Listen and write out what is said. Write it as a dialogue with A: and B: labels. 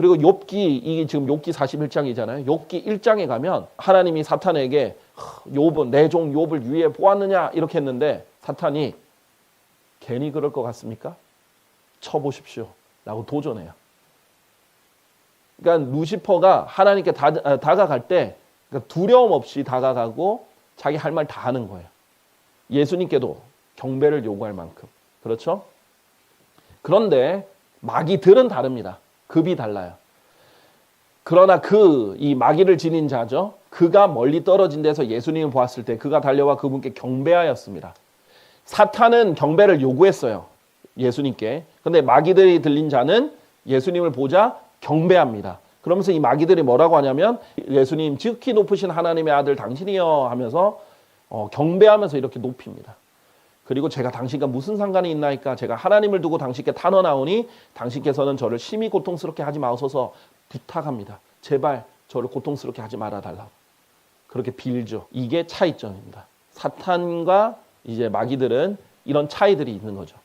A: 그리고 욥기 이게 지금 욥기 41장이잖아요. 욥기 1장에 가면 하나님이 사탄에게 욥은 내종 욥을 위해 보았느냐 이렇게 했는데 사탄이 괜히 그럴 것 같습니까? 쳐보십시오. 라고 도전해요. 그러니까 루시퍼가 하나님께 다, 아, 다가갈 때 그러니까 두려움 없이 다가가고 자기 할 말 다 하는 거예요. 예수님께도 경배를 요구할 만큼. 그렇죠? 그런데 마귀들은 다릅니다. 급이 달라요. 그러나 그 이 마귀를 지닌 자죠. 그가 멀리 떨어진 데서 예수님을 보았을 때 그가 달려와 그분께 경배하였습니다. 사탄은 경배를 요구했어요. 예수님께. 근데 마귀들이 들린 자는 예수님을 보자 경배합니다. 그러면서 이 마귀들이 뭐라고 하냐면 예수님 지극히 높으신 하나님의 아들 당신이여 하면서 어, 경배하면서 이렇게 높입니다. 그리고 제가 당신과 무슨 상관이 있나이까 제가 하나님을 두고 당신께 탄원하오니 당신께서는 저를 심히 고통스럽게 하지 마소서 부탁합니다. 제발 저를 고통스럽게 하지 말아 달라고. 그렇게 빌죠. 이게 차이점입니다. 사탄과 이제 마귀들은 이런 차이들이 있는 거죠.